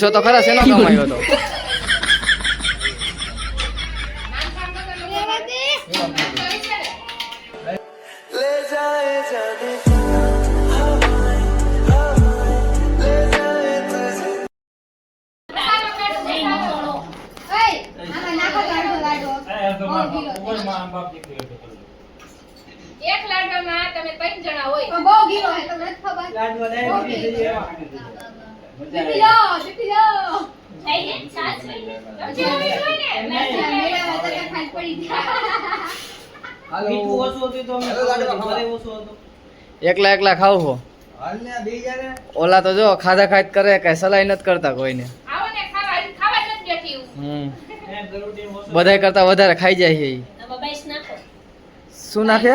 જો તો ખરા શેનો કમાયો તો? એક લાડવામાં તમે ત્રણ જણા હોય બહુ ગીરો. હે તમને ખબર જીતી જાઓ એકલા એકલા ખાવ હો? ઓલા તો જો ખાધા ખાધ કરે કઈ સલાહ નથી કરતા કોઈને. આવો ને ખાવા હજી ખાવા જ નથી બેઠી હું. હમ હે, ગરુડી ઓછું. બધાય કરતા વધારે ખાઈ જાય છે. શું નાખે?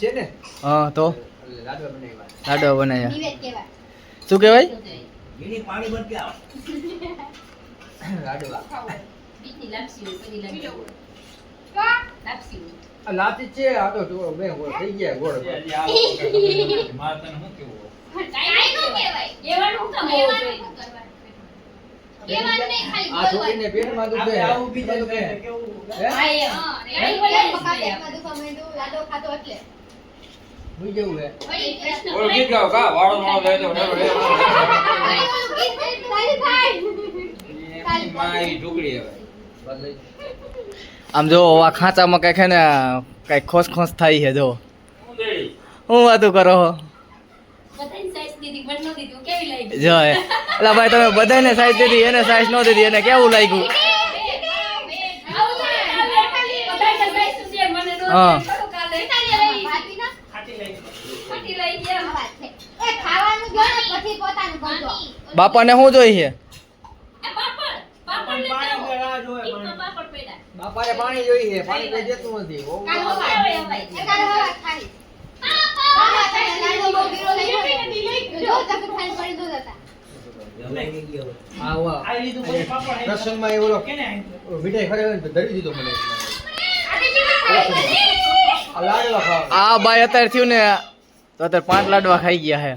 છે હા તો? લાડવા બનાવ્યા. શું કહેવાય. શું કહેવાય? કા? હજી આવો મારે તને શું કેવું કાંઈ ન કહેવાય. કહેવાનું કામ હોવું કેવું? હા, એમ. ખાતો એટલે. ઓલું ગીત કા? વાળો માળો જાય તો રેડો રેડો તારી. ઢુકડી હવે. આમ જો આ ખાંચામાં કઈ છે ને કઈ ખોસ ખોસ થાય છે જો. હું વાતું કરો છો બધાની size દીધી, મને ન દીધી. કેવી લાગી? જો એ. એલા ભાઈ તમે બધાને સાઈઝ દીધી એને સાઈઝ ન દીધી એને કેવું લાગ્યું છે, હા. દીધી. ખરું કાલે. ભાતી ના ખાટી લઈ ખોટી લઈ ગયા. આ વાત છે. એ ખાવાનું જો ને પછી પોતાનું કરજો બાપાને શું જોઈએ આ પાપડ. પાપડ લેતા પાણી. બાપાને જોઈએ પાણી કઈ દેતું નથી કાલ હવે, હવાય. હવે. એ કાલ હવાય ખાઈ. મામા તને લાડવો બહુ ગીરો લઈ ગયો. જો તમે ખાઈને પડી દો જતા. આ લીધું પછી પાપડ આવી. પ્રસંગમાં એ ઓલો ખરે હોય ને તો ધરી દીધો મને. આ લાડવા ખાવા આ બાય અત્યારે થયું ને તો અત્યારે પાંચ લાડવા ખાઈ ગયા હે.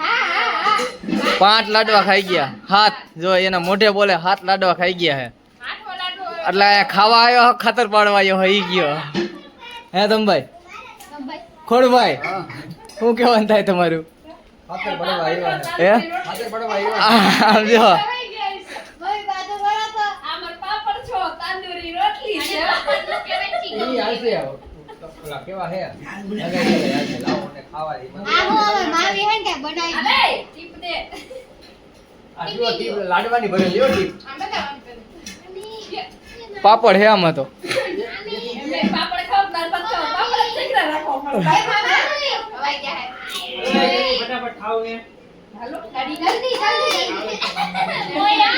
હા હા હા પાંચ લાડવા ખાઈ ગયા. હાથ જો એના મોઢે બોલે હાથ લાડવા ખાઈ ગયા હે. એટલે અહીંયા ખાવા આવ્યો ખાતર પાડવા આવ્યો હઈ ગયો. હે તમભાઈ ભાઈ ખોડભાઈ શું કહેવાનું થાય તમારું? ખાતર પાડવા આવ્યા હે. ખાતર પાડવા આવ્યા આમ જો ખવાઈ ગયા છે. ભાઈ બાજુ વળો તો આમર પાપડ છો, તાંદૂરી રોટલી છે. પાપડ નો કહેવાય છે. ચીકણું. ઈ હાલશે ઓલા કેવા હે લાવો ને ખાવા દે. આ હું હે કે બનાવી દઉં. ટીપ દે. આ જુઓ ટીપ લાડવાની ટીપ. કરો. પાપડ હે આમાં તો પાપડ ખાઓ, દાળ ભાત ખાઓ, પાપડ જ શીખડા રાખો. ભાઈ મામા ગયા હે. ફટાફટ ખાવ ને હાલો, ગાડી જલ્દી જલ્દી મોય.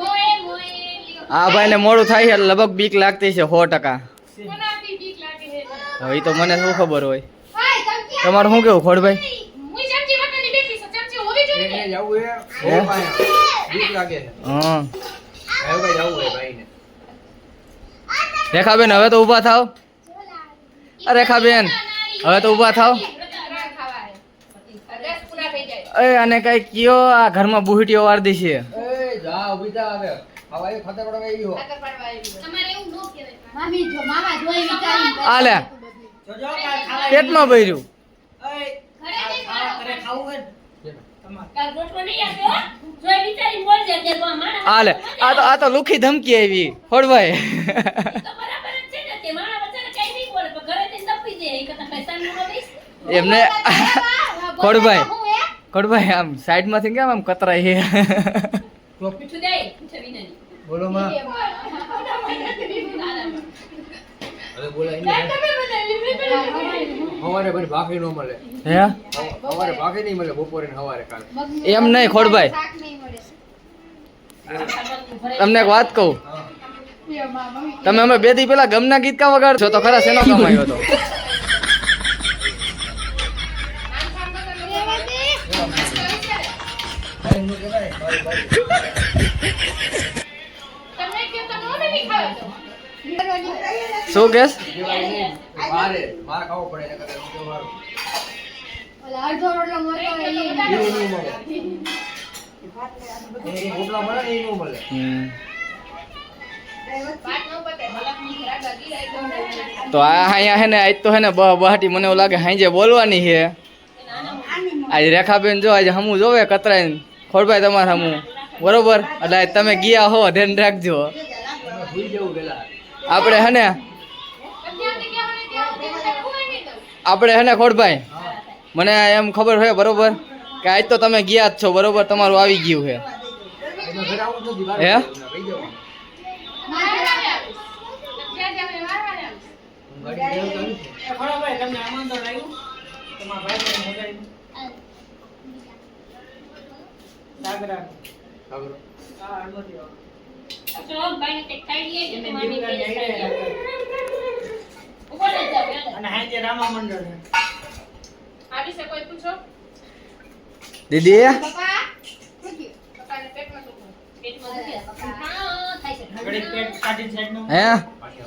મોય, મોય. લ્યો. ભાઈ ભાઈને મોડું થાય છે એટલે લગભગ બીક લાગતી છે સો ટકા કોને આપી બીક લાગે છે? હવે તો મને શું ખબર હોય તમારું શું કેવું ખોડભાઈ ને? રેખાબેન હવે તો ઊભા થાવ અરે રેખાબેન હવે તો ઊભા થાવ ત્રણ ખાવા હે. દસ પૂરા થઈ જાય. એ અને કઈ કયો આ ઘરમાં બુહટીઓ વાળદી છે એ જા ઊભી થા હવે ખાવા એ ખાતર પડવા આવી હો. તમારે એવું ન કહેવાય. મામી જો મામા જોઈ જોજો કાલ ખાવા પેટમાં ભર્યું? ઘરે ખાવા હોય લુખી ધમકી આવી. દઈશ. એમને ખોડભાઈ ખોડભાઈ આમ સાઈડમાંથી કેમ આમ કતરાય છે પૂછું દે, પૂછે વિનાની. બોલો માં હવે પછી ભાખરી નો મળે. હે? સવારે ભાખરી નહીં મળે બપોરે ને સવારે કાલે. એમ નહીં, ખોડભાઈ. તમને એક વાત કહું? તમે અમે બે દી પેલા ગમના ગીત કા વગાડ છો તો ખરા શેનો કમાયો હતો? ગગી કેસ તો તો આ અહીંયા હે ને આજ તો હે ને બહાટી મને એવું લાગે હાંજે બોલવાની છે. આજ રેખાબેન જો આજે હમું જોવે કતરાઈને. ખોડભાઈ તમારે હમું. બરોબર? એટલે તમે ગયા હો ધ્યાન રાખજો. આપણે હે ને ત્યાંથી કે મને ત્યાં ત્યાં ખવાય નહીં તો આપણે હે ને ખોડભાઈ? મને એમ ખબર છે બરોબર કે આજ તો તમે ગયા જ છો બરોબર? તમારું આવી ગયું છે. એમાં ઘરે આવું જ નથી બહાર હે? જવું અને હાંજે રામા મંડળ છે કોઈ પૂછો દીદી પપ્પા પપ્પાને પેટમાં દુખે. પેટમાં દુખે. હા, થાય છે. ઘડીક પેટ કાઢીને સાઈડનું. હે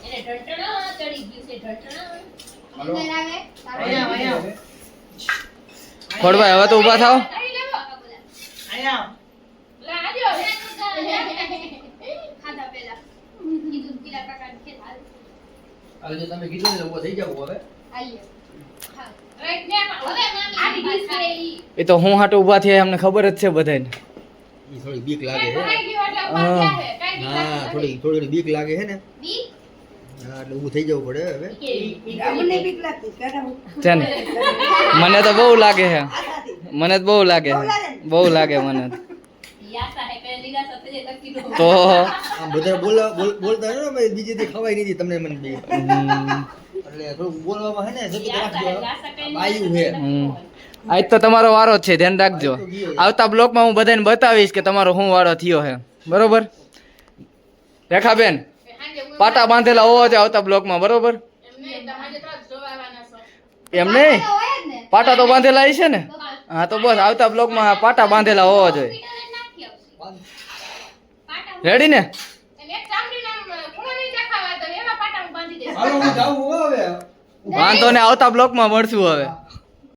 એને ઢંટણા ચડી ગયું છે ઢંટણા નીંદર અહીંયા અહીંયા ખોડભાઈ હવે તો ઊભા થાવ અહીંયા લા, આજો. ખાધા પહેલા. કીધું પેલા જો તમે કીધું ને તો ઊભો થઈ જાવ હવે. એ તો હું હાટું ઊભા થયા અમને ખબર જ છે બધાને. ઈ થોડી બીક લાગે છે ભરાઈ ગયું એટલે ઊભા હા. થોડી થોડી બીક લાગે છે ને. હા એટલે ઊભું થઈ જવું પડે હવે. છે ને મને તો બહુ લાગે છે મને તો બહુ લાગે છે બહુ લાગે મને. તો. હે બધા બોલા બોલતા ને ભાઈ બીજી થી ખવાય નહીં તમને મને બી. એટલે થોડું બોલવામાં હે ને ઈ હે, રાખજો. આયુ હે. આજ તો તમારો વારો છે ધ્યાન રાખજો. આવતા બ્લોકમાં હું બધાને બતાવીશ કે તમારો શું વારો થયો છે બરોબર? રેખાબેન પાટા બાંધેલા હોવા છે આવતા બ્લોકમાં બરોબર? એમ નહીં, છો. પાટા તો બાંધેલા હશે ને? હા તો બસ આવતા બ્લોકમાં પાટા બાંધેલા હોવા જોઈએ હોસ્પિટલે નાખી આવશે. પાટા રેડી ને? વાંધો ને આવતા બ્લોકમાં મળશું હવે.